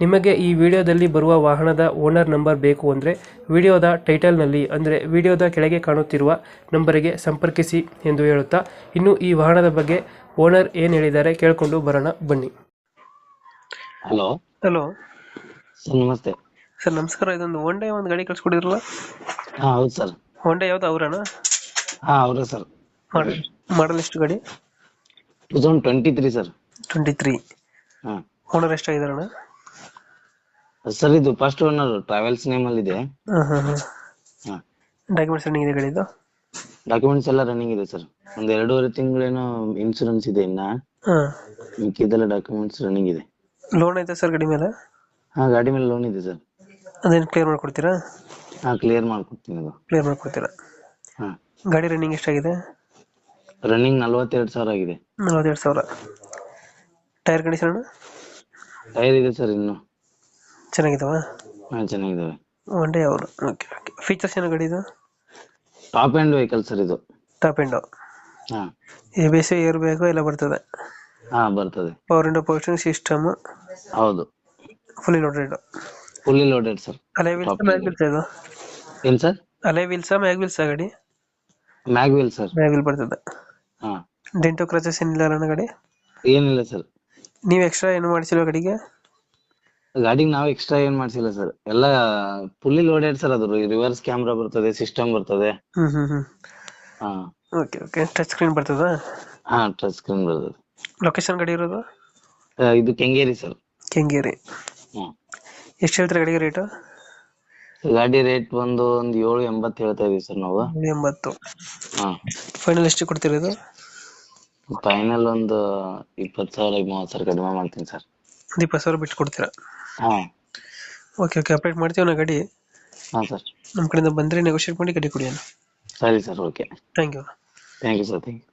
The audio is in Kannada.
ನಿಮಗೆ ಈ ವಿಡಿಯೋದಲ್ಲಿ ಬರುವ ವಾಹನದ ಓನರ್ ನಂಬರ್ ಬೇಕು ಅಂದರೆ ವಿಡಿಯೋದ ಟೈಟಲ್ನಲ್ಲಿ ಅಂದರೆ ವಿಡಿಯೋದ ಕೆಳಗೆ ಕಾಣುತ್ತಿರುವ ನಂಬರಿಗೆ ಸಂಪರ್ಕಿಸಿ ಎಂದು ಹೇಳುತ್ತಾ ಇನ್ನು ಈ ವಾಹನದ ಬಗ್ಗೆ ಓನರ್ ಏನು ಹೇಳಿದ್ದಾರೆ ಕೇಳಿಕೊಂಡು ಬರೋಣ ಬನ್ನಿ. ಹಲೋ. ಹಲೋ. ಸರ್ ನಮಸ್ತೆ. ಸರ್ ನಮಸ್ಕಾರ. ಇದೊಂದು ಒನ್ ಡೇ ಒಂದು ಗಾಡಿ ಕಳ್ಸಿಕೊಡಿದ್ರಲ್ಲ? ಹಾ ಹೌದು ಸರ್. ಒನ್ ಡೇ ಯಾವ್ದು ಅವರಣ ಹಾ ಅವರ ಸರ್. ಮಾಡಲ್ ಮಾಡಲ್ ಎಷ್ಟು ಗಾಡಿ? Two thousand twenty three sir. Twenty three ಹಾ. ಓನರ್ ಎಷ್ಟಾಗಿದಾರಣ ಸರ್ ಇದು ಫಸ್ಟ್ ಓನರ್ ಟ್ರಾವೆಲ್ಸ್ ನೇಮ್ ಅಲ್ಲಿ ಇದೆ. ಡಾಕ್ಯುಮೆಂಟ್ಸ್ ರನ್ನಿಂಗ್ ಇದೆ ಗಾಡಿದು ಡಾಕ್ಯುಮೆಂಟ್ಸ್ ಎಲ್ಲ ರನ್ನಿಂಗ್ ಇದೆ ಸರ್. ಒಂದ್ ಎರಡೂವರೆ ತಿಂಗಳೇನೋ ಇನ್ಶೂರೆನ್ಸ್ ಇದೆ ಇನ್ನ. ಮಿಕ್ಕಿದೆಲ್ಲ ಡಾಕ್ಯುಮೆಂಟ್ಸ್ ರನ್ನಿಂಗ್ ಇದೆ. ಲೋನ್ ಐತೆ ಸರ್ ಗಾಡಿ ಮೇಲೆ? ಹಾ ಗಾಡಿ ಮೇಲೆ ಲೋನ್ ಇದೆ ಸರ್. ಅದೇನು ಕ್ಲಿಯರ್ ಮಾಡ್ಕೊಡ್ತೀರಾ? ಹಾ ಕ್ಲಿಯರ್ ಮಾಡ್ಕೊಡ್ತೀನಿ ಅದು. ಕ್ಲಿಯರ್ ಮಾಡ್ಕೊಡ್ತೀರಾ? ಹಾ. ಗಾಡಿ ರನ್ನಿಂಗ್ ಎಷ್ಟಾಗಿದೆ? ರನ್ನಿಂಗ್ ನಲ್ವತ್ತೆರಡು ಸಾವಿರ ಆಗಿದೆ. ನಲವತ್ತೆರಡು ಸಾವಿರ. ಟೈರ್ ಕಂಡೀಷನ್ ಟೈರ್ ಇದೆ ಸರ್ ಇನ್ನು. ಚೆನ್ನಾಗಿದಾವ? ಹಾ ಚೆನ್ನಾಗಿದಾವೆ. ಒನ್ ಡೇ ಅವರು. ಓಕೆ ಓಕೆ ಫೀಚರ್ಸ್ ಏನೋ ಗಾಡಿ ಇದು? ಟಾಪ್ ಎಂಡ್ ವೆಹಿಕಲ್ ಸರ್ ಇದು. ಟಾಪ್ ಎಂಡು ಹಾ. A B C air bag ಎಲ್ಲ ಬರ್ತದೆ? ಹಾ ಬರ್ತದೆ. ಪವರ್ ಇಂಡೋ ಪೋಸ್ಟಿಂಗ್ ಸಿಸ್ಟಮ್ ಹೌದು. Fully loaded fully loaded sir alloy wheels Top mag wheels ಇದು? ಏನ್ ಸರ್ ಅಲೆ ವೀಲ್ಸ ಮ್ಯಾಗ್ ವೀಲ್ಸ ಗಾಡಿ? ಮ್ಯಾಗ್ವಿಲ್ ಸರ್ ಮ್ಯಾಗ್ ವೀಲ್ ಬರ್ತದೆ. ಹಾ. ಡೆಂಟೋ ಕ್ರಚಸ್ ಏನಿಲ್ಲ ಅಣ್ಣ ಗಾಡಿ? ಏನಿಲ್ಲ ಸರ್ ನೀವು ಎಕ್ಸ್ಟ್ರಾ ಏನು ಮಾಡಿಸಿಲ್ವ ಗಾಡಿಗೆ? ಗಾಡಿಗೆ ನಾವ್ ಎಕ್ಸ್ಟ್ರಾ ಏನ್ ಮಾಡ್ಸಿಲ್ಲ ಸರ್ ಎಲ್ಲ ಫುಲ್ಲಿ ಲೋಡೆಡ್ ಸರ್ ಅದು. ರಿವರ್ಸ್ ಕ್ಯಾಮ್ರಾ ಬರ್ತದೆ ಸಿಸ್ಟಮ್ ಬರ್ತದೆ. ಹ್ಮ್ ಹ್ಮ್ ಹ್ಮ್. ಹಾ. ಓಕೆ ಓಕೆ ಟಚ್ ಸ್ಕ್ರೀನ್ ಬರ್ತದ? ಹಾ ಟಚ್ ಸ್ಕ್ರೀನ್ ಬರ್ತದೆ. ಲೊಕೇಶನ್ ಗಾಡಿ ಇರೋದು? ಆ, ಇದು ಕೆಂಗೇರಿ ಸರ್ ಕೆಂಗೇರಿ. ಹ್ಮ್. ಎಷ್ಟು ಹೇಳ್ತಾರೆ ಗಾಡಿಗೆ ರೇಟು ಗಾಡಿ ರೇಟ್ ಬಂದು ಒಂದ್ ಏಳು ಎಂಬತ್ತು ಹೇಳ್ತಾ ಇದೀವಿ ಸರ್ ನಾವು. ಎಂಬತ್ತು. ಹಾ. ಫೈನಲ್ ಎಷ್ಟು ಕೊಡ್ತಿರೋದು ಫೈನಲ್ ಒಂದು ಇಪ್ಪತ್ತು ಸಾವಿರ ಮೂವತ್ತು ಸಾವಿರ ಕಡಿಮೆ ಮಾಡ್ತೀನಿ ಸರ್ ಒಂದು ಇಪ್ಪತ್ತು ಸಾವಿರ ಬಿಟ್ಟು ಕೊಡ್ತೀರಾ? ಹಾ. ಓಕೆ ಓಕೆ ಅಪ್ಡೇಟ್ ಮಾಡ್ತೀವಿ ಗಾಡಿ. ಹಾ ಸರ್. ನಮ್ಮ ಕಡೆಯಿಂದ ಬಂದರೆ ನೆಗೋಷಿಯೇಟ್ ಮಾಡಿ ಗಾಡಿ ಕೊಡಿ ಅಣ್ಣ. ಸರಿ sir okay thank you thank you sir thank you